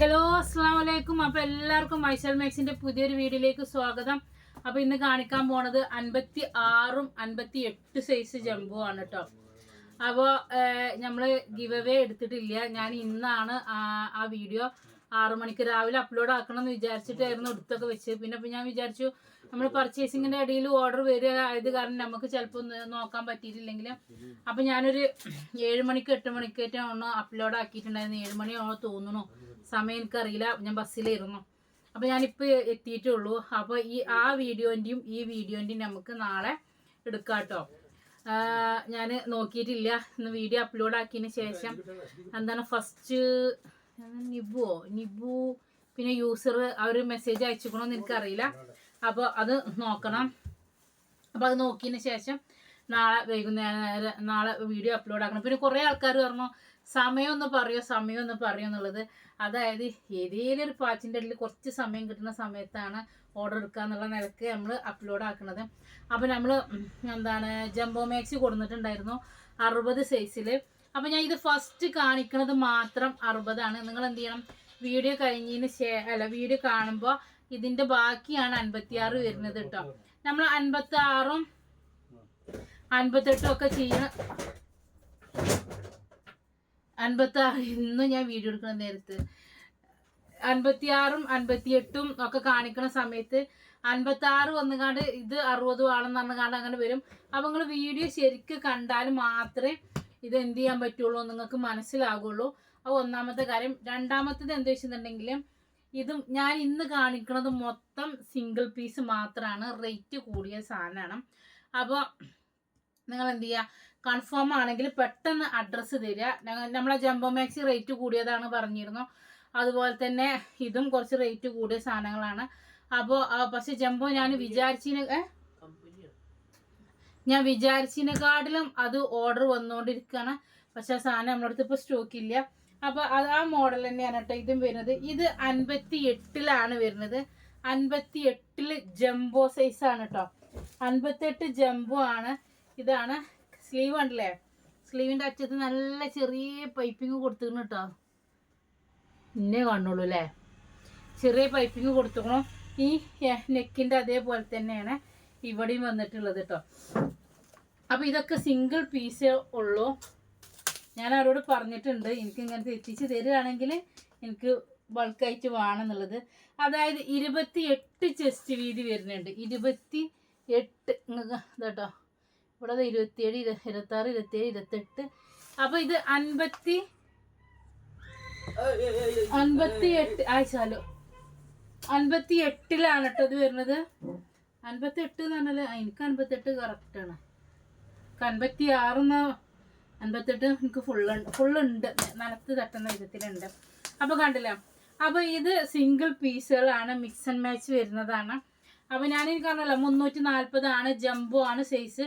Hello അസ്സാം വലൈക്കും അപ്പൊ എല്ലാവർക്കും മൈസൽ മാക്സിന്റെ പുതിയൊരു വീഡിയോയിലേക്ക് സ്വാഗതം. അപ്പോൾ ഇന്ന് കാണിക്കാൻ പോണത് അൻപത്തി ആറും അൻപത്തി എട്ട് സൈസ് ജംബോ ആണ് കേട്ടോ അപ്പോൾ നമ്മൾ ഗിവ് അവേ എടുത്തിട്ടില്ല. ഞാൻ ഇന്നാണ് ആ വീഡിയോ ആറു മണിക്ക് രാവിലെ അപ്ലോഡ് ആക്കണം എന്ന് വിചാരിച്ചിട്ടായിരുന്നു എടുത്തൊക്കെ വെച്ച് പിന്നെ അപ്പോൾ ഞാൻ വിചാരിച്ചു നമ്മൾ പർച്ചേസിങ്ങിന്റെ ഇടയിൽ ഓർഡർ വരിക ആയത് കാരണം നമുക്ക് ചിലപ്പോൾ നോക്കാൻ പറ്റിയിട്ടില്ലെങ്കിൽ. അപ്പൊ ഞാനൊരു ഏഴ് മണിക്ക് എട്ട് ഒന്ന് അപ്ലോഡ് ആക്കിയിട്ടുണ്ടായിരുന്നു. ഏഴ് മണിയാണോ തോന്നുന്നു സമയം എനിക്കറിയില്ല. ഞാൻ ബസ്സിലിരുന്നു അപ്പൊ ഞാനിപ്പോ എത്തിയിട്ടുള്ളൂ. അപ്പൊ ഈ ആ വീഡിയോന്റെയും ഈ വീഡിയോന്റെയും നമുക്ക് നാളെ എടുക്കാം കേട്ടോ ഞാൻ നോക്കിയിട്ടില്ല. ഇന്ന് വീഡിയോ അപ്ലോഡ് ആക്കിയതിന് ശേഷം എന്താണ് ഫസ്റ്റ് നിബുവോ? നിബു പിന്നെ യൂസർ അവർ മെസ്സേജ് അയച്ചുക്കണോന്ന് എനിക്കറിയില്ല. അപ്പോൾ അത് നോക്കണം. അപ്പോൾ അത് നോക്കിയതിന് ശേഷം നാളെ വൈകുന്നേരം നാളെ വീഡിയോ അപ്ലോഡ് ആക്കണം. പിന്നെ കുറേ ആൾക്കാർ പറഞ്ഞു സമയം ഒന്ന് പറയോ സമയം ഒന്ന് പറയോ എന്നുള്ളത്. അതായത് ഏതെങ്കിലും ഒരു പാച്ചിന്റെ ഇടയിൽ കുറച്ച് സമയം കിട്ടുന്ന സമയത്താണ് ഓർഡർ എടുക്കുക എന്നുള്ള നിലയ്ക്ക് നമ്മൾ അപ്ലോഡ് ആക്കുന്നത് അപ്പോൾ നമ്മൾ എന്താണ് ജംബോ മാക്സി കൊടുത്തിട്ടുണ്ടായിരുന്നു അറുപത് സൈസിൽ അപ്പോൾ ഞാൻ ഇത് ഫസ്റ്റ് കാണിക്കുന്നത് മാത്രം അറുപതാണ്. നിങ്ങൾ എന്ത് ചെയ്യണം? വീഡിയോ കഴിഞ്ഞതിന് ശേ അല്ല വീഡിയോ കാണുമ്പോൾ ഇതിന്റെ ബാക്കിയാണ് അൻപത്തിയാറ് വരുന്നത് കേട്ടോ നമ്മൾ അൻപത്തി ആറും അൻപത്തെട്ടും ഒക്കെ ചെയ്യണം അൻപത്തി ആറ് ഇന്നും ഞാൻ വീഡിയോ എടുക്കുന്ന നേരത്ത്. അൻപത്തിയാറും അൻപത്തിയെട്ടും ഒക്കെ കാണിക്കുന്ന സമയത്ത് അൻപത്തി ആറ് വന്നുകാണ്ട് ഇത് അറുപത് ആണെന്ന് പറഞ്ഞുകാണ്ട് അങ്ങനെ വരും. അപ്പം നിങ്ങൾ വീഡിയോ ശരിക്ക് കണ്ടാൽ മാത്രമേ ഇത് എന്ത് ചെയ്യാൻ പറ്റുള്ളൂ നിങ്ങൾക്ക് മനസ്സിലാകുള്ളൂ അത് ഒന്നാമത്തെ കാര്യം. രണ്ടാമത്തത് എന്താ വെച്ചിട്ടുണ്ടെങ്കിൽ ഇതും ഞാൻ ഇന്ന് കാണിക്കുന്നത് മൊത്തം സിംഗിൾ പീസ് മാത്രമാണ് റേറ്റ് കൂടിയ സാധനമാണ് അപ്പോൾ നിങ്ങൾ എന്ത് ചെയ്യുക കൺഫേം ആണെങ്കിൽ പെട്ടെന്ന് അഡ്രസ്സ് തരിക. നമ്മളെ ജംബോ മാക്സി റേറ്റ് കൂടിയതാണ് പറഞ്ഞിരുന്നു. അതുപോലെ തന്നെ ഇതും കുറച്ച് റേറ്റ് കൂടിയ സാധനങ്ങളാണ്. അപ്പോൾ പക്ഷെ ജംബോ ഞാൻ വിചാരിച്ചതിന്? ഞാൻ വിചാരിച്ചതിനെക്കാട്ടിലും അത് ഓർഡർ വന്നുകൊണ്ടിരിക്കുകയാണ് പക്ഷെ ആ സാധനം നമ്മുടെ അടുത്ത് ഇപ്പോൾ സ്റ്റോക്ക് ഇല്ല. അപ്പോൾ അത് ആ മോഡൽ തന്നെയാണ് കേട്ടോ ഇതും വരുന്നത്. ഇത് അൻപത്തി എട്ടിലാണ് വരുന്നത്. അൻപത്തി എട്ടിൽ ജംബോ സൈസ് ആണ് കേട്ടോ. അൻപത്തെട്ട് ജംബോ ആണ്. ഇതാണ് സ്ലീവ് ഉണ്ടല്ലേ സ്ലീവിന്റെ അറ്റത്ത് നല്ല ചെറിയ പൈപ്പിങ് കൊടുത്തിരുന്നു കേട്ടോ. ഇന്നേ കാണുള്ളൂ അല്ലേ? ചെറിയ പൈപ്പിങ് കൊടുത്തുക്കണം ഈ നെക്കിന്റെ അതേപോലെ തന്നെയാണ് ഇവിടെയും വന്നിട്ടുള്ളത് കേട്ടോ. അപ്പൊ ഇതൊക്കെ സിംഗിൾ പീസേ ഉള്ളൂ. ഞാൻ അവരോട് പറഞ്ഞിട്ടുണ്ട് എനിക്ക് ഇങ്ങനത്തെ എത്തിച്ച് തരികയാണെങ്കിൽ എനിക്ക് ബൾക്കായിട്ട് വേണമെന്നുള്ളത് അതായത് ഇരുപത്തി എട്ട് ചെസ്റ്റ് വീതി വരുന്നുണ്ട്. ഇരുപത്തി എട്ട് ഇതാട്ടോ ഇവിടെ ദേ ഇരുപത്തിയേഴ് ഇരു ഇരുപത്താറ് ഇരുപത്തിയേഴ് ഇരുപത്തെട്ട്. അപ്പൊ ഇത് അൻപത്തി അൻപത്തി എട്ട് ആയിച്ചാലോ അൻപത്തി എട്ടിലാണ് കേട്ടോ ഇത് വരുന്നത്. അൻപത്തി എട്ട് എന്ന് പറഞ്ഞാൽ എനിക്ക് അൻപത്തെട്ട് കറക്റ്റാണ് അൻപത്തി ആറെന്ന് അൻപത്തെട്ട് എനിക്ക് ഫുള്ളുണ്ട് ഫുള്ളുണ്ട് നിലത്ത് തട്ടുന്ന വിധത്തിലുണ്ട്. അപ്പോൾ കണ്ടില്ല? അപ്പോൾ ഇത് സിംഗിൾ പീസുകളാണ് മിക്സ് ആൻഡ് മാച്ച് വരുന്നതാണ്. അപ്പോൾ ഞാൻ എനിക്ക് പറഞ്ഞല്ലോ മുന്നൂറ്റി നാൽപ്പതാണ് ജംബോ ആണ് സൈസ്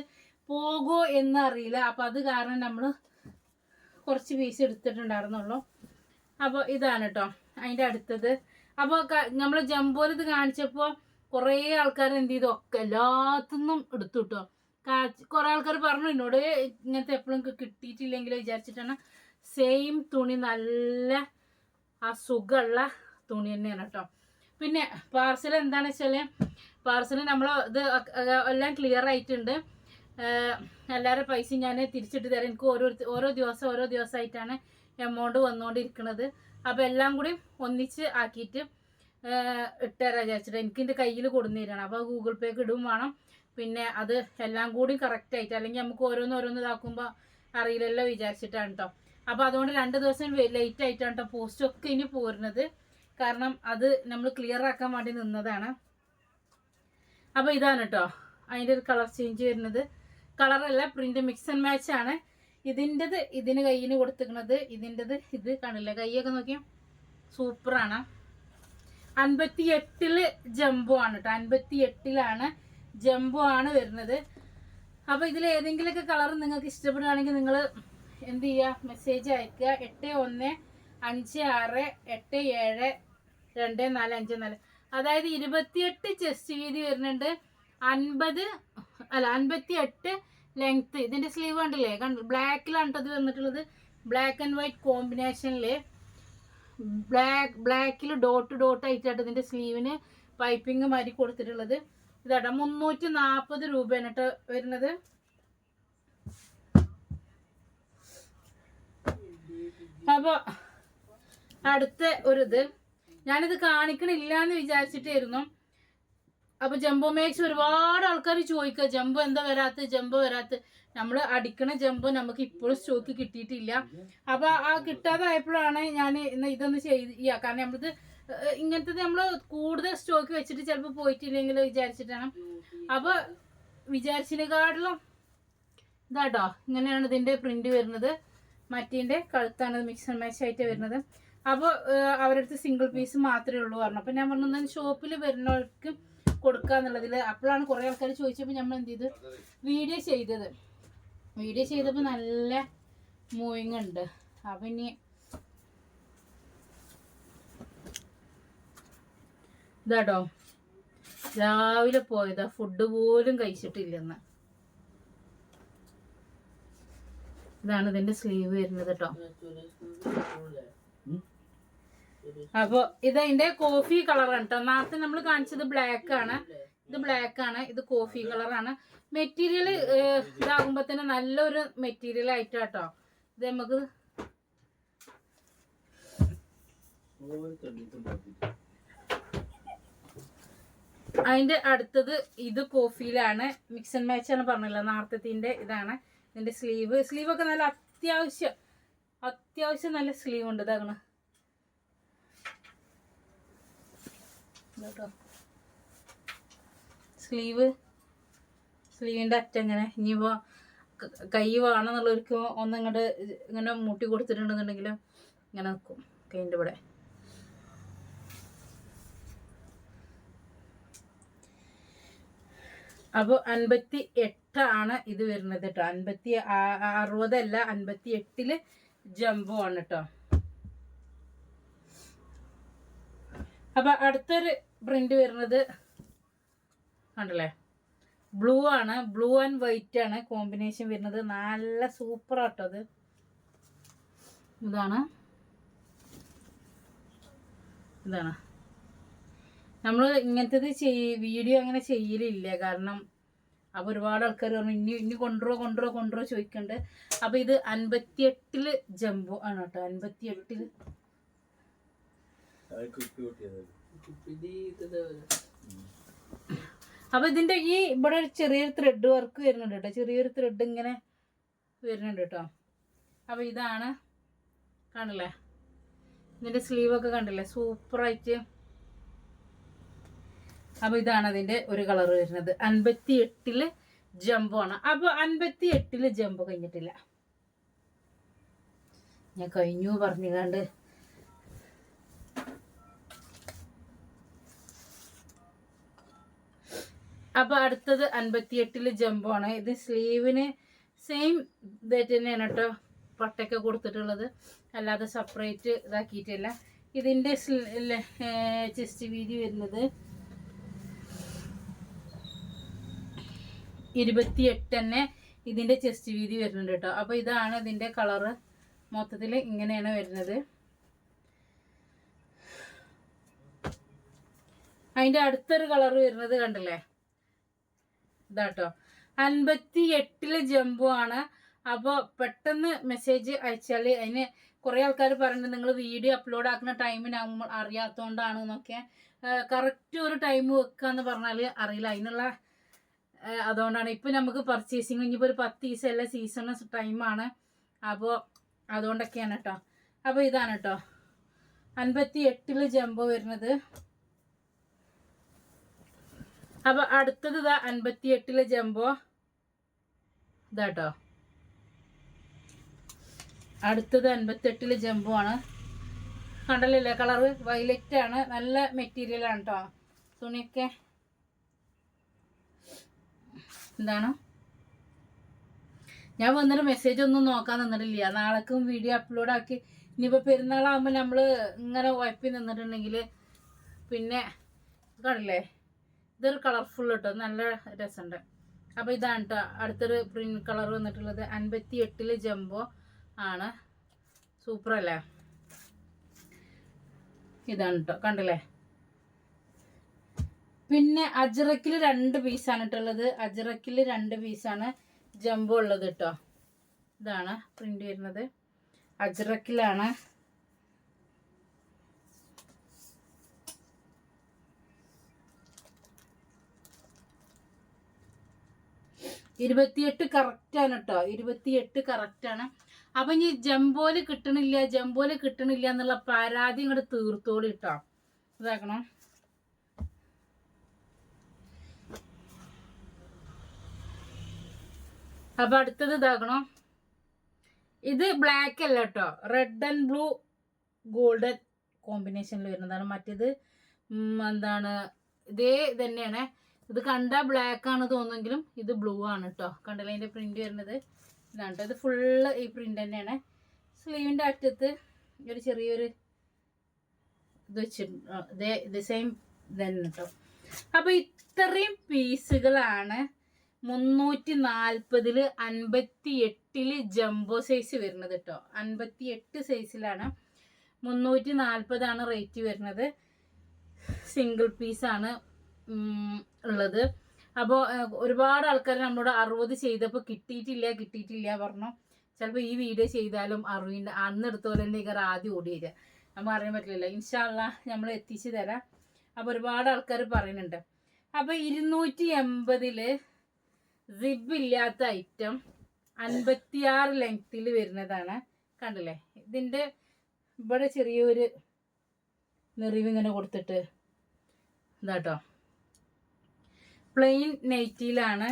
പോകോ എന്ന് അറിയില്ല അപ്പോൾ അത് കാരണം നമ്മൾ കുറച്ച് പീസ് എടുത്തിട്ടുണ്ടായിരുന്നുള്ളൂ. അപ്പോൾ ഇതാണ് കേട്ടോ അതിന്റെ അടുത്തത്. അപ്പോൾ നമ്മൾ ജംബോയിൽ ഇത് കാണിച്ചപ്പോൾ കുറേ ആൾക്കാർ എന്ത് ചെയ്തു? ഒക്കെ എല്ലാത്തുനിന്നും എടുത്തു കേട്ടോ കുറേ ആൾക്കാർ പറഞ്ഞു എന്നോട് ഇങ്ങനത്തെ എപ്പോഴും കിട്ടിയിട്ടില്ലെങ്കിൽ വിചാരിച്ചിട്ടാണ് സെയിം തുണി നല്ല ആ സുഖമുള്ള തുണി തന്നെയാണ് കേട്ടോ പിന്നെ പാർസൽ എന്താണെന്ന് വെച്ചാൽ പാർസൽ നമ്മൾ ഇത് എല്ലാം ക്ലിയർ ആയിട്ടുണ്ട്. എല്ലാവരുടെ പൈസയും ഞാൻ തിരിച്ചിട്ട് തരാം. എനിക്ക് ഓരോ ഓരോ ദിവസം ഓരോ ദിവസമായിട്ടാണ് എമൗണ്ട് വന്നുകൊണ്ടിരിക്കുന്നത് അപ്പോൾ എല്ലാം കൂടി ഒന്നിച്ച് ആക്കിയിട്ട് ഏഹ് ഇട്ടുതരാൻ വിചാരിച്ചിട്ട്. എനിക്ക് എന്റെ കയ്യിൽ കൊടുന്നു തരണം. അപ്പോൾ ഗൂഗിൾ പേക്ക് ഇടും വേണം. പിന്നെ അത് എല്ലാം കൂടി കറക്റ്റ് ആയിട്ട് അല്ലെങ്കിൽ നമുക്ക് ഓരോന്ന് ഓരോന്ന് ഇതാക്കുമ്പോൾ അറിയില്ലല്ലോ വിചാരിച്ചിട്ടാണ് കേട്ടോ അപ്പോൾ അതുകൊണ്ട് രണ്ട് ദിവസം ലേറ്റ് ആയിട്ടാണ് കേട്ടോ പോസ്റ്റ് ഒക്കെ ഇനി പോരുന്നത്. കാരണം അത് നമ്മൾ ക്ലിയർ ആക്കാൻ വേണ്ടി നിന്നതാണ്. അപ്പോൾ ഇതാണ് കേട്ടോ അതിന്റെ ഒരു കളർ ചേഞ്ച് വരുന്നത്. കളറല്ല പ്രിന്റ് മിക്സ് ആൻഡ് മാച്ച് ആണ്. ഇതിന്റെത് ഇതിന് കയ്യിന് കൊടുത്തിരിക്കുന്നത്. ഇതിന്റെത് ഇത് കാണില്ല കൈയൊക്കെ നോക്കിയാൽ സൂപ്പറാണ് അൻപത്തി എട്ടിൽ ജംബോ ആണ് കേട്ടോ അൻപത്തി എട്ടിലാണ് ജംബോ ആണ് വരുന്നത്. അപ്പോൾ ഇതിൽ ഏതെങ്കിലുമൊക്കെ കളർ നിങ്ങൾക്ക് ഇഷ്ടപ്പെടുകയാണെങ്കിൽ നിങ്ങൾ എന്ത് ചെയ്യുക? മെസ്സേജ് അയക്കുക. എട്ട് ഒന്ന് അഞ്ച് ആറ് എട്ട് ഏഴ് രണ്ട് നാല് അഞ്ച് നാല്. അതായത് ഇരുപത്തിയെട്ട് ചെസ്റ്റ് വീതി വരുന്നുണ്ട്. അൻപത് അല്ല അൻപത്തി എട്ട് ലെങ്ത് ഇതിന്റെ സ്ലീവ് കണ്ടില്ലേ? ബ്ലാക്കിലാണ് കേട്ടോ ഇത് വന്നിട്ടുള്ളത്. ബ്ലാക്ക് ആൻഡ് വൈറ്റ് കോമ്പിനേഷനിൽ ബ്ലാക്ക് ബ്ലാക്കിൽ ഡോട്ട് ഡോട്ട് ആയിട്ടാണ് ഇതിന്റെ സ്ലീവിന് പൈപ്പിംഗ് മാറ്റി കൊടുത്തിട്ടുള്ളത്. ഇതാട്ടോ മുന്നൂറ്റി നാൽപ്പത് രൂപയാണ് കേട്ടോ വരുന്നത്. അപ്പോൾ അടുത്ത ഒരു ഇത് ഞാനിത് കാണിക്കണില്ല എന്ന് വിചാരിച്ചിട്ടായിരുന്നു. അപ്പൊ ജംബോ മേക്സ് ഒരുപാട് ആൾക്കാർ ചോദിക്കുക ജംബോ എന്താ വരാത്ത ജംബോ വരാത്ത. നമ്മൾ അടിക്കണ ജംബോ നമുക്ക് ഇപ്പോഴും സ്റ്റോക്ക് കിട്ടിയിട്ടില്ല. അപ്പൊ ആ കിട്ടാതായപ്പോഴാണ് ഞാൻ ഇന്ന് ഇതൊന്ന് ചെയ്യുക കാരണം നമ്മളിത് ഇങ്ങനത്തെ നമ്മൾ കൂടുതൽ സ്റ്റോക്ക് വെച്ചിട്ട് ചിലപ്പോൾ പോയിട്ടില്ലെങ്കിൽ വിചാരിച്ചിട്ടാണ്. അപ്പൊ വിചാരിച്ചതിനെക്കാട്ടിലും ഇതാട്ടോ ഇങ്ങനെയാണ് ഇതിന്റെ പ്രിന്റ് വരുന്നത്. മറ്റേന്റെ കഴുത്താണ് മിക്സ് ആൻഡ് മാച്ച് ആയിട്ട് വരുന്നത്. അപ്പോൾ അവരുടെ സിംഗിൾ പീസ് മാത്രമേ ഉള്ളൂ പറഞ്ഞു. അപ്പോൾ ഞാൻ പറഞ്ഞു ഷോപ്പിൽ വരുന്നവർക്ക് കൊടുക്കുക എന്നുള്ളതിൽ അപ്പോഴാണ് കുറേ ആൾക്കാർ ചോദിച്ചപ്പോൾ നമ്മൾ എന്ത് ചെയ്തു? വീഡിയോ ചെയ്തത്. വീഡിയോ ചെയ്തപ്പോൾ നല്ല മൂവിങ് ഉണ്ട്. അപ്പം ഇനി ഇതാട്ടോ. രാവിലെ പോയതാ. ഫുഡ് പോലും കഴിച്ചിട്ടില്ലെന്ന്. ഇതാണ് ഇതിന്റെ സ്ലീവ് വരുന്നത് കേട്ടോ അപ്പൊ ഇത് അതിന്റെ കോഫി കളറാണ് കേട്ടോ നേരത്തെ നമ്മൾ കാണിച്ചത് ബ്ലാക്ക് ആണ്. ഇത് ബ്ലാക്ക് ആണ്. ഇത് കോഫി കളറാണ് മെറ്റീരിയൽ ഇതാകുമ്പോ തന്നെ നല്ലൊരു മെറ്റീരിയൽ ആയിട്ടാട്ടോ ഇത് നമുക്ക് അതിന്റെ അടുത്തത് ഇത് കോഫിയിലാണ്. മിക്സ് ആൻഡ് മാച്ച് ആണ് പറഞ്ഞല്ലോ നാർത്തത്തിന്റെ ഇതാണ്. ഇതിന്റെ സ്ലീവ് സ്ലീവ് ഒക്കെ നല്ല അത്യാവശ്യം അത്യാവശ്യം നല്ല സ്ലീവ് ഉണ്ട് ഇതാകണം സ്ലീവ് സ്ലീവിന്റെ അറ്റം ഇങ്ങനെ. ഇനിയിപ്പോ ക- കൈ വേണമെന്നുള്ളവർക്ക് ഒന്നിങ്ങോട്ട് ഇങ്ങനെ മുട്ടി കൊടുത്തിട്ടുണ്ടെന്നുണ്ടെങ്കിലും ഇങ്ങനെ നിൽക്കും കൈന്റെ ഇവിടെ. അപ്പോൾ അൻപത്തി എട്ടാണ് ഇത് വരുന്നത് കേട്ടോ അൻപത്തി അറുപതല്ല അൻപത്തി എട്ടിൽ ജംബോ ആണ് കേട്ടോ അപ്പൊ അടുത്തൊരു പ്രിന്റ് വരുന്നത് കണ്ടല്ലേ? ബ്ലൂ ആണ്. ബ്ലൂ ആൻഡ് വൈറ്റ് ആണ്. കോമ്പിനേഷൻ വരുന്നത് നല്ല സൂപ്പർ ആട്ടോ അത്. ഇതാണ്. ഇതാണ്. നമ്മൾ ഇങ്ങനത്തത് ചെയ് വീഡിയോ അങ്ങനെ ചെയ്യലില്ല. കാരണം അപ്പോൾ ഒരുപാട് ആൾക്കാർ പറഞ്ഞു ഇനി ഇനി കൊണ്ടുവരോ കൊണ്ടുവരോ കൊണ്ടുവരോ ചോദിക്കണ്ട്. അപ്പോൾ ഇത് അൻപത്തിയെട്ടിൽ ജംബോ ആണ് കേട്ടോ. അൻപത്തിയെട്ടിൽ. അപ്പൊ ഇതിന്റെ ഈ ഇവിടെ ഒരു ചെറിയൊരു ത്രെഡ് വർക്ക് വരുന്നുണ്ട് കേട്ടോ. ചെറിയൊരു ത്രെഡ് ഇങ്ങനെ വരുന്നുണ്ട് കേട്ടോ. അപ്പൊ ഇതാണ്. കാണില്ലേ ഇതിന്റെ സ്ലീവ് ഒക്കെ കണ്ടില്ലേ? സൂപ്പറായിട്ട് അപ്പൊ ഇതാണ് അതിന്റെ ഒരു കളർ വരുന്നത്. അൻപത്തി എട്ടിൽ ജമ്പാണ് ആണ്. അപ്പൊ അൻപത്തി എട്ടിൽ ജമ്പ് കഴിഞ്ഞിട്ടില്ല. ഞാൻ കഴിഞ്ഞു പറഞ്ഞുകാണ്ട് അപ്പൊ അടുത്തത് അൻപത്തി എട്ടിൽ ആണ്. ഇത് സ്ലീവിന് സെയിം ഇതായിട്ട് തന്നെയാണ് കേട്ടോ പട്ടയൊക്കെ കൊടുത്തിട്ടുള്ളത്. അല്ലാതെ സെപ്പറേറ്റ് ഇതാക്കിയിട്ടില്ല. ഇതിന്റെ ചെസ്റ്റ് വീതി വരുന്നത് ഇരുപത്തിയെട്ട് തന്നെ ഇതിന്റെ ചെസ്റ്റ് വീതി വരുന്നുണ്ട് കേട്ടോ. അപ്പോൾ ഇതാണ് ഇതിന്റെ കളറ് മൊത്തത്തിൽ ഇങ്ങനെയാണ് വരുന്നത്. അതിന്റെ അടുത്തൊരു കളർ വരുന്നത് കണ്ടില്ലേ? ഇതാട്ടോ അൻപത്തി എട്ടിൽ ജമ്പു ആണ്. അപ്പോൾ പെട്ടെന്ന് മെസ്സേജ് അയച്ചാൽ അതിന് കുറേ ആൾക്കാർ പറയുന്നുണ്ട് നിങ്ങൾ വീഡിയോ അപ്ലോഡ് ആക്കുന്ന ടൈമിന് അറിയാത്തതുകൊണ്ടാണ് എന്നൊക്കെ. കറക്റ്റ് ഒരു ടൈം വെക്കുക എന്ന് പറഞ്ഞാൽ അറിയില്ല. അതിനുള്ള അതുകൊണ്ടാണ്. ഇപ്പം നമുക്ക് പർച്ചേസിങ് ഇനിയിപ്പോൾ ഒരു പത്ത് ദിവസം അല്ല സീസൺ ടൈമാണ് അപ്പോൾ അതുകൊണ്ടൊക്കെയാണ് കേട്ടോ അപ്പോൾ ഇതാണ് കേട്ടോ അൻപത്തി എട്ടിൽ ജംബോ വരുന്നത്. അപ്പൊ അടുത്തത് ഇതാ അൻപത്തി എട്ടിലെ ജംബോ ഇതാട്ടോ അടുത്തത് അൻപത്തി എട്ടിൽ ജംബോ ആണ്. കണ്ടല്ലേ കളറ് വയലറ്റ് ആണ്. നല്ല മെറ്റീരിയൽ ആണ് കേട്ടോ തുണിയൊക്കെ എന്താണ്? ഞാൻ വന്നിട്ട് മെസ്സേജ് ഒന്നും നോക്കാൻ നിന്നിട്ടില്ല. നാളേക്കും വീഡിയോ അപ്ലോഡ് ആക്കി. ഇനിയിപ്പോൾ പെരുന്നാളാകുമ്പോൾ നമ്മൾ ഇങ്ങനെ ഉഴപ്പി നിന്നിട്ടുണ്ടെങ്കിൽ പിന്നെ കണ്ടില്ലേ? ഇതൊരു കളർഫുൾ കേട്ടോ നല്ല രസമുണ്ട്. അപ്പോൾ ഇതാണ് കേട്ടോ അടുത്തൊരു പ്രിന്റ് കളർ വന്നിട്ടുള്ളത്. അൻപത്തി എട്ടിൽ ജംബോ ആണ്. സൂപ്പർ അല്ലേ? ഇതാണ് കേട്ടോ കണ്ടില്ലേ? പിന്നെ അജറക്കിൽ രണ്ട് പീസാണ് ഇട്ടുള്ളത് അജറക്കിൽ രണ്ട് പീസാണ് ജംബോ ഉള്ളത് കേട്ടോ ഇതാണ് പ്രിന്റ് വരുന്നത്. അജറക്കിലാണ്. ഇരുപത്തിയെട്ട് കറക്റ്റാണ് കേട്ടോ ഇരുപത്തിയെട്ട് കറക്റ്റാണ് അപ്പൊ ഇനി ജംബോൽ കിട്ടണില്ല ജംബോൽ കിട്ടണില്ല എന്നുള്ള പരാതി ഇങ്ങോട്ട് തീർത്തോളി കേട്ടോ ഇതാക്കണം. അപ്പൊ അടുത്തത് ഇതാക്കണം? ഇത് ബ്ലാക്ക് അല്ല കേട്ടോ. റെഡ് ആൻഡ് ബ്ലൂ ഗോൾഡൻ കോമ്പിനേഷനിൽ വരുന്നതാണ്. മറ്റേത് എന്താണ് ഇതേ തന്നെയാണ് ഇത് കണ്ടാൽ ബ്ലാക്ക് ആണ് തോന്നുമെങ്കിലും ഇത് ബ്ലൂ ആണ് കേട്ടോ. കണ്ടല്ലോ അതിന്റെ പ്രിന്റ് വരുന്നത്? ഇതാണ് ട്ടോ. ഇത് ഫുള്ള് ഈ പ്രിന്റ് തന്നെയാണ്. സ്ലീവിന്റെ അറ്റത്ത് ഒരു ചെറിയൊരു ഇത് വെച്ചിട്ടുണ്ട് ഇതേ ഇത് സെയിം തന്നെ കേട്ടോ. അപ്പൊ ഇത്രയും പീസുകളാണ് മുന്നൂറ്റി നാൽപ്പതിൽ അൻപത്തി എട്ടിൽ ജംബോ സൈസ് വരുന്നത് കേട്ടോ അൻപത്തി എട്ട് സൈസിലാണ് മുന്നൂറ്റി നാൽപ്പതാണ് റേറ്റ് വരുന്നത് സിംഗിൾ പീസാണ് ഉള്ളത്. അപ്പോൾ ഒരുപാട് ആൾക്കാർ നമ്മളോട് അറുപത് ചെയ്തപ്പോൾ കിട്ടിയിട്ടില്ല കിട്ടിയിട്ടില്ല പറഞ്ഞു. ചിലപ്പോൾ ഈ വീഡിയോ ചെയ്താലും അറിവിന്റെ അന്ന് എടുത്ത പോലെ തന്നെ ഇവർ ആദ്യം ഓടി വരിക നമുക്ക് അറിയാൻ പറ്റില്ലല്ലോ ഇൻഷാല്ല നമ്മൾ എത്തിച്ചു തരാം. അപ്പോൾ ഒരുപാട് ആൾക്കാർ പറയുന്നുണ്ട്. അപ്പോൾ ഇരുന്നൂറ്റി എൺപതിൽ സിബ് ഇല്ലാത്ത ഐറ്റം അൻപത്തിയാറ് ലെങ്ത്തിൽ വരുന്നതാണ്. കണ്ടില്ലേ? ഇതിന്റെ ഇവിടെ ചെറിയൊരു നെറിവ് ഇങ്ങനെ കൊടുത്തിട്ട് ഇതാട്ടോ. പ്ലെയിൻ നൈറ്റിയിലാണ്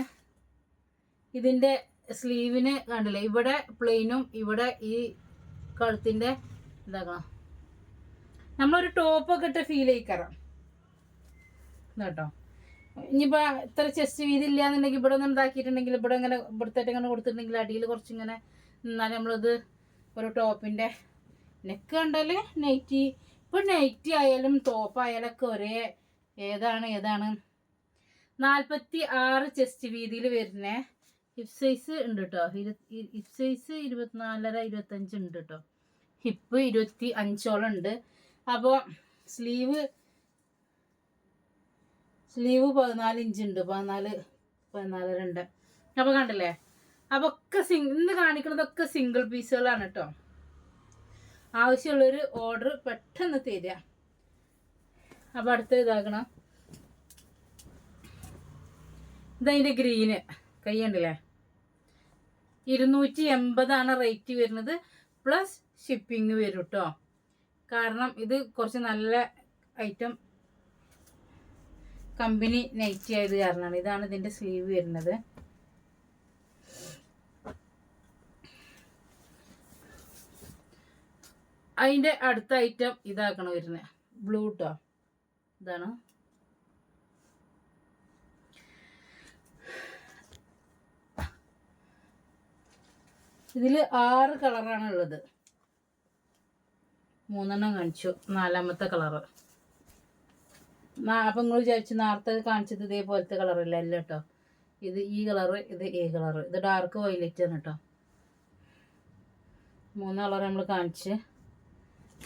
ഇതിന്റെ സ്ലീവിന് കണ്ടില്ലേ? ഇവിടെ പ്ലെയിനും ഇവിടെ ഈ കഴുത്തിന്റെ ഇതാക്കണം. നമ്മളൊരു ടോപ്പൊക്കെ ഇട്ട് ഫീൽ ചെയ്യിക്കറാം ഇതാട്ടോ. ഇനിയിപ്പോൾ ഇത്ര ചെസ്റ്റ് വീതി ഇല്ല എന്നുണ്ടെങ്കിൽ ഇവിടെ ഒന്ന് ഉണ്ടാക്കിയിട്ടുണ്ടെങ്കിൽ ഇവിടെ ഇങ്ങനെ ഇവിടുത്തേറ്റ് ഇങ്ങനെ കൊടുത്തിട്ടുണ്ടെങ്കിൽ അടിയിൽ കുറച്ചിങ്ങനെ എന്നാലും നമ്മളിത് ഒരു ടോപ്പിന്റെ നെക്ക് കണ്ടാൽ നൈറ്റി ഇപ്പൊ നൈറ്റി ആയാലും ടോപ്പ് ഒക്കെ ഒരേ ഏതാണ് ഏതാണ്? നാൽപ്പത്തി ആറ് ചെസ്റ്റ് വീതിയിൽ വരുന്ന. ഹിപ്പ് സൈസ് ഉണ്ട് കേട്ടോ ഹിപ്പ് സൈസ് ഇരുപത്തിനാലര ഇരുപത്തഞ്ച് ഉണ്ട് കേട്ടോ ഹിപ്പ് ഇരുപത്തി അഞ്ചോളം ഉണ്ട്. അപ്പോൾ സ്ലീവ് സ്ലീവ് പതിനാല് ഇഞ്ച് ഉണ്ട് പതിനാല് പതിനാല് രണ്ട് അപ്പോൾ കണ്ടില്ലേ? അപ്പോൾ ഒക്കെ സിംഗ് ഇന്ന് കാണിക്കുന്നതൊക്കെ സിംഗിൾ പീസുകളാണ് കേട്ടോ ആവശ്യമുള്ളൊരു ഓർഡർ പെട്ടെന്ന് തരിക അപ്പോൾ അടുത്ത ഇതാക്കണം. ഇതതിന്റെ ഗ്രീന് കയ്യണ്ടല്ലേ ഇരുന്നൂറ്റി എൺപതാണ് റേറ്റ് വരുന്നത്. പ്ലസ് ഷിപ്പിംഗ് വരും കേട്ടോ കാരണം ഇത് കുറച്ച് നല്ല ഐറ്റം കമ്പനി നൈറ്റി ആയത് കാരണമാണ്. ഇതാണ് ഇതിന്റെ സ്ലീവ് വരുന്നത്. അതിന്റെ അടുത്ത ഐറ്റം ഇതാക്കണം വരുന്നത്. ബ്ലൂ ടോ ഇതാണ്. ഇതിൽ ആറ് കളറാണ് ഉള്ളത്. മൂന്നെണ്ണം കാണിച്ചു. നാലാമത്തെ കളറ് അപ്പം നിങ്ങൾ വിചാരിച്ചു നേരത്തെ കാണിച്ചത് ഇതേപോലത്തെ കളറല്ല? അല്ല കേട്ടോ ഇത് ഈ കളറ് ഇത് ഏ കളറ്. ഇത് ഡാർക്ക് വയലറ്റ് ആണ് കേട്ടോ മൂന്ന് കളർ നമ്മൾ കാണിച്ച്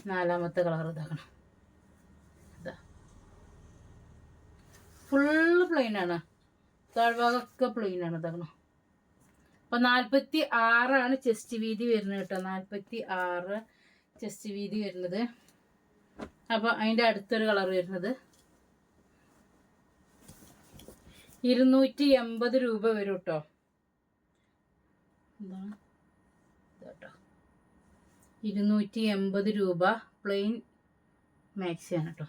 നാലാമത്തെ കളർ ഇതാക്കണം. ഇതാ. ഫുള്ള് പ്ലെയിൻ ആണ്. താഴ്ഭാഗമൊക്കെ പ്ലെയിൻ ആണ് ഇതാക്കണം. അപ്പം നാൽപ്പത്തി ആറാണ് ചെസ്റ്റ് വീതി വരുന്നത് കേട്ടോ നാൽപ്പത്തി ആറ് ചെസ്റ്റ് വീതി വരുന്നത്. അപ്പോൾ അതിന്റെ അടുത്തൊരു കളർ വരുന്നത്. ഇരുന്നൂറ്റി എൺപത് രൂപ വരും കേട്ടോ എന്താണ് കേട്ടോ ഇരുന്നൂറ്റി എൺപത് രൂപ പ്ലെയിൻ മാക്സിയാണ് കേട്ടോ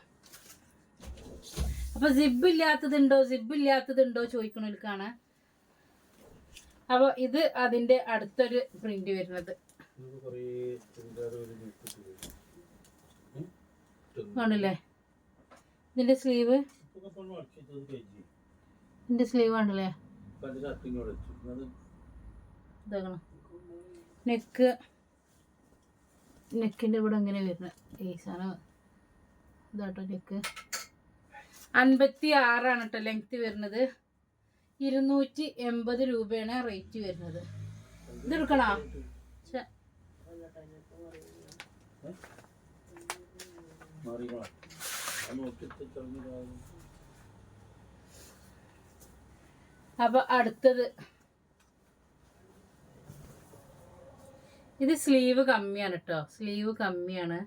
അപ്പോൾ സിബ് ഇല്ലാത്തതുണ്ടോ? സിബ് ഇല്ലാത്തതുണ്ടോ ചോദിക്കണവർക്കാണ്. അപ്പോൾ ഇത് അതിന്റെ അടുത്തൊരു പ്രിന്റ് വരുന്നത്. കണ്ടില്ലേ ഇതിന്റെ സ്ലീവ് ഇതിന്റെ സ്ലീവ് ആണല്ലേ ഇതാകണം നെക്ക് നെക്കിന്റെ ഇവിടെ ഇങ്ങനെ വരുന്നത് ഈ സാധനം ഇതാട്ടോ നെക്ക് അൻപത്തി ആറാണ് കേട്ടോ ലെങ്ത് വരുന്നത്. ഇരുന്നൂറ്റി എൺപത് രൂപയാണ് റേറ്റ് വരുന്നത്. ഇത് എടുക്കണോ. മാറിക്കോളാം. അത് നോക്കിയിട്ട് ചെറുതായി അപ്പൊ അടുത്തത്. ഇത് സ്ലീവ് കമ്മിയാണ് കേട്ടോ സ്ലീവ് കമ്മിയാണ്.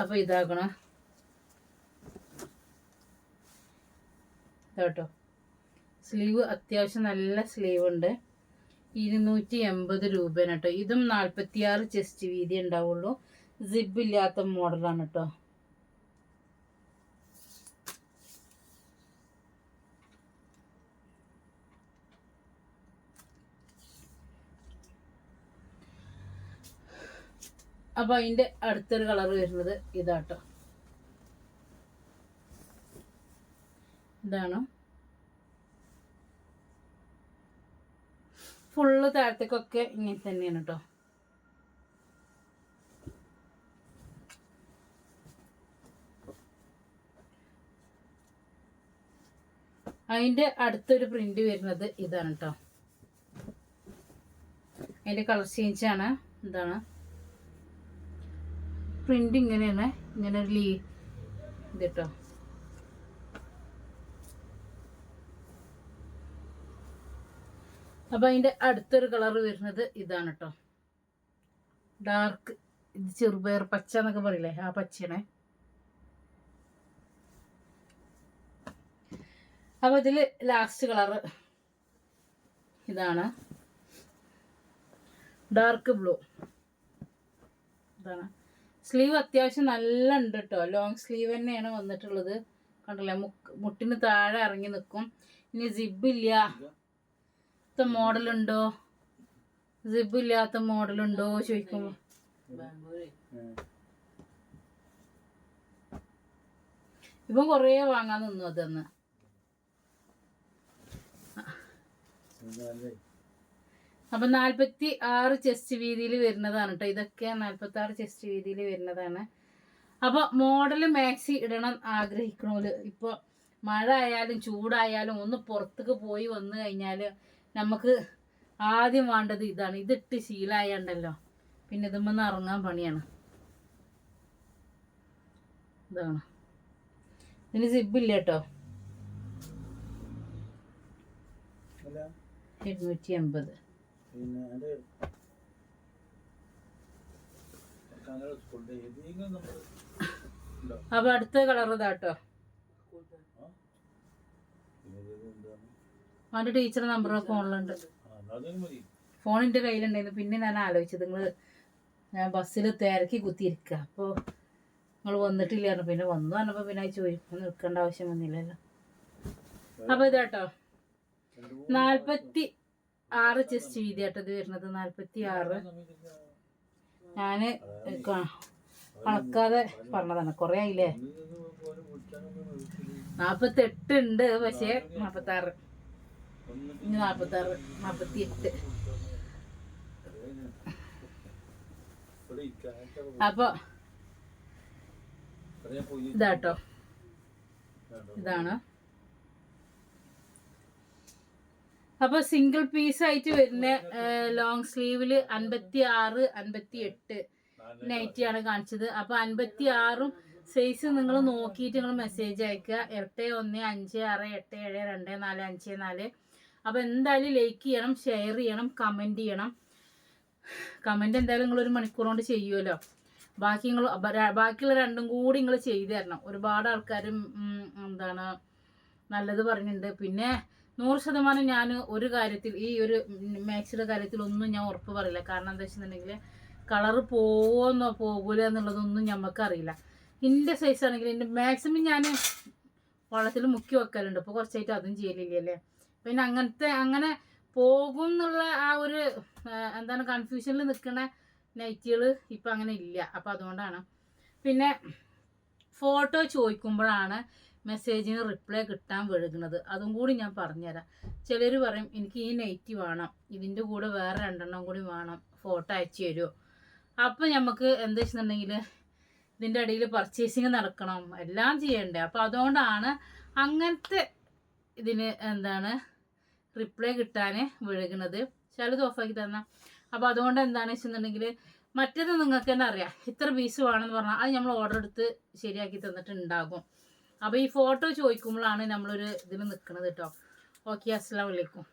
അപ്പൊ ഇതാക്കണം. കേട്ടോ സ്ലീവ് അത്യാവശ്യം നല്ല സ്ലീവ് ഉണ്ട്. ഇരുന്നൂറ്റി എൺപത് രൂപയാണ് കേട്ടോ. ഇതും നാൽപ്പത്തിയാറ് ചെസ്റ്റ് വീതി ഉണ്ടാവുള്ളൂ. സിബ് ഇല്ലാത്ത മോഡലാണ് കേട്ടോ. അപ്പൊ അതിന്റെ അടുത്തൊരു കളർ വരുന്നത് ഇതാട്ടോ. ഇതാണ്? ഫുള്ള് താഴത്തേക്കൊക്കെ ഇങ്ങനെ തന്നെയാണ് കേട്ടോ അതിന്റെ അടുത്തൊരു പ്രിന്റ് വരുന്നത് ഇതാണ് കേട്ടോ അതിന്റെ കളർ ചേഞ്ച് ആണ് എന്താണ് പ്രിന്റ് ഇങ്ങനെയാണ് ഇങ്ങനെ ഒരു ലീ ഇത് കേട്ടോ അപ്പൊ അതിന്റെ അടുത്തൊരു കളർ വരുന്നത് ഇതാണ് കേട്ടോ ഡാർക്ക് ഇത് ചെറുപയർ പച്ച എന്നൊക്കെ പറയില്ലേ ആ പച്ചയാണ്. അപ്പൊ ഇതിൽ ലാസ്റ്റ് കളർ ഇതാണ്. ഡാർക്ക് ബ്ലൂ ഇതാണ്. സ്ലീവ് അത്യാവശ്യം നല്ല ഉണ്ട് കേട്ടോ ലോങ് സ്ലീവ് തന്നെയാണ് വന്നിട്ടുള്ളത്. കണ്ടില്ലേ മുട്ടിന് താഴെ ഇറങ്ങി നിൽക്കും ഇനി സിബ് ഇല്ലാത്ത മോഡലുണ്ടോ? സിബ് ഇല്ലാത്ത മോഡലുണ്ടോ? ചോദിക്കുമ്പോ ഇപ്പം കുറേ വാങ്ങാൻ നിന്നു അതെന്ന്. അപ്പൊ നാല്പത്തി ആറ് ചെസ്റ്റ് വീതിയിൽ വരുന്നതാണ് കേട്ടോ ഇതൊക്കെ നാല്പത്തി ആറ് ചെസ്റ്റ് വീതിയിൽ വരുന്നതാണ്. അപ്പൊ മോഡൽ മാക്സി ഇടണം ആഗ്രഹിക്കണോൽ. ഇപ്പൊ മഴ ആയാലും ചൂടായാലും ഒന്ന് പുറത്തേക്ക് പോയി വന്നു കഴിഞ്ഞാൽ നമുക്ക് ആദ്യം വേണ്ടത് ഇതാണ്. ഇതിട്ട് ശീലമായണ്ടല്ലോ പിന്നെ ഇതുമ്പോൾ ഇറങ്ങാൻ പണിയാണ്. ഇതാണ്. ഇതിന് സിബില്ല കേട്ടോ. എണ്ണൂറ്റി എഴുന്നൂറ്റി എൺപത് ഉണ്ടോ? അപ്പൊ അടുത്ത കളർ ഇതാട്ടോ ആ പിന്നെ ഇത് എന്താണ് അവന്റെ ടീച്ചർ നമ്പർ ഫോണിലുണ്ട്. ഫോൺ എന്റെ കയ്യിലുണ്ടായിരുന്നു. പിന്നെ ഞാൻ ആലോചിച്ചത് നിങ്ങൾ ഞാൻ ബസ്സിൽ തിരക്കി കുത്തിയിരിക്കുക അപ്പോൾ നിങ്ങൾ വന്നിട്ടില്ലായിരുന്നു. പിന്നെ വന്നു പറഞ്ഞപ്പോൾ പിന്നെ ചോദിക്കാൻ ചോദിക്കും നിൽക്കേണ്ട ആവശ്യം വന്നില്ലല്ലോ. അപ്പോൾ ഇതാട്ടോ. നാൽപ്പത്തി ആറ് ചെസ്റ്റ് വീതി ആട്ടോ ഇത് വരുന്നത്. നാൽപ്പത്തി ആറ് ഞാൻ കണക്കാതെ പറഞ്ഞതാണ്. കുറേ ആയില്ലേ. നാൽപ്പത്തെട്ട് ഉണ്ട്. പക്ഷേ നാൽപ്പത്തി ആറ് ഒന്ന് ഇനി നാൽപ്പത്തി ആറ് നാൽപ്പത്തി എട്ട് പോയി ഇതാട്ടോ. ഇതാണ്. അപ്പൊ സിംഗിൾ പീസ് ആയിട്ട് വരുന്ന ലോങ് സ്ലീവിൽ അൻപത്തി ആറ് അൻപത്തി എട്ട് നൈറ്റി നൈറ്റിയാണ് കാണിച്ചത്. അപ്പൊ അൻപത്തി ആറും സൈസ് നിങ്ങൾ നോക്കിയിട്ട് നിങ്ങൾ മെസ്സേജ് അയക്കുക. എട്ട് ഒന്ന് അഞ്ച് ആറ് എട്ട് ഏഴ് രണ്ട് നാല് അഞ്ച് നാല്. അപ്പൊ എന്തായാലും ലൈക്ക് ചെയ്യണം ഷെയർ ചെയ്യണം കമന്റ് ചെയ്യണം. കമന്റ് എന്തായാലും നിങ്ങൾ ഒരു മണിക്കൂർ കൊണ്ട് ചെയ്യുമല്ലോ ബാക്കി നിങ്ങൾ ബാക്കിയുള്ള രണ്ടും കൂടി നിങ്ങൾ ചെയ്തു തരണം. ഒരുപാട് ആൾക്കാരും എന്താണ് നല്ലത് പറഞ്ഞിട്ടുണ്ട്. പിന്നെ നൂറ് ശതമാനം ഞാൻ ഒരു കാര്യത്തിൽ ഈ ഒരു മാക്സിയുടെ കാര്യത്തിൽ ഒന്നും ഞാൻ ഉറപ്പ് പറയില്ല. കാരണം എന്താ വെച്ചിട്ടുണ്ടെങ്കിൽ കളറ് പോകുമെന്നോ പോകൂല എന്നുള്ളതൊന്നും ഞമ്മക്കറിയില്ല. എന്റെ സൈസ് ആണെങ്കിൽ എന്റെ മാക്സിമം ഞാൻ വെള്ളത്തിൽ മുക്കി വെക്കലുണ്ട്. ഇപ്പോൾ കുറച്ചായിട്ട് അതും ചെയ്യലില്ലല്ലേ? പിന്നെ അങ്ങനത്തെ അങ്ങനെ പോകും എന്നുള്ള ആ ഒരു എന്താണ് കൺഫ്യൂഷനിൽ നിൽക്കുന്ന നൈറ്റികൾ ഇപ്പം അങ്ങനെ ഇല്ല. അപ്പം അതുകൊണ്ടാണ്. പിന്നെ ഫോട്ടോ ചോദിക്കുമ്പോഴാണ് മെസ്സേജിന് റിപ്ലൈ കിട്ടാൻ വഴുകുന്നത്. അതും കൂടി ഞാൻ പറഞ്ഞുതരാം. ചിലർ പറയും എനിക്ക് ഈ നൈറ്റി വേണം. ഇതിന്റെ കൂടെ വേറെ രണ്ടെണ്ണം കൂടി വേണം. ഫോട്ടോ അയച്ചു തരുമോ അപ്പം നമുക്ക് എന്താ വെച്ചിട്ടുണ്ടെങ്കിൽ ഇതിന്റെ ഇടയിൽ പർച്ചേസിങ് നടക്കണം. എല്ലാം ചെയ്യണ്ടേ. അപ്പം അതുകൊണ്ടാണ് അങ്ങനത്തെ ഇതിന് എന്താണ് റിപ്ലൈ കിട്ടാൻ വിഴുകുന്നത്. ചിലത് ഓഫാക്കി തന്ന. അപ്പോൾ അതുകൊണ്ട് എന്താണെന്ന് വെച്ചിട്ടുണ്ടെങ്കിൽ മറ്റേത് നിങ്ങൾക്ക് തന്നെ അറിയാം. ഇത്ര പീസ് വേണമെന്ന് പറഞ്ഞാൽ അത് നമ്മൾ ഓർഡർ എടുത്ത് ശരിയാക്കി തന്നിട്ടുണ്ടാകും. അപ്പോൾ ഈ ഫോട്ടോ ചോദിക്കുമ്പോഴാണ് നമ്മളൊരു ഇതിൽ നിൽക്കുന്നത് കേട്ടോ ഓക്കെ അസ്സാം വലൈക്കും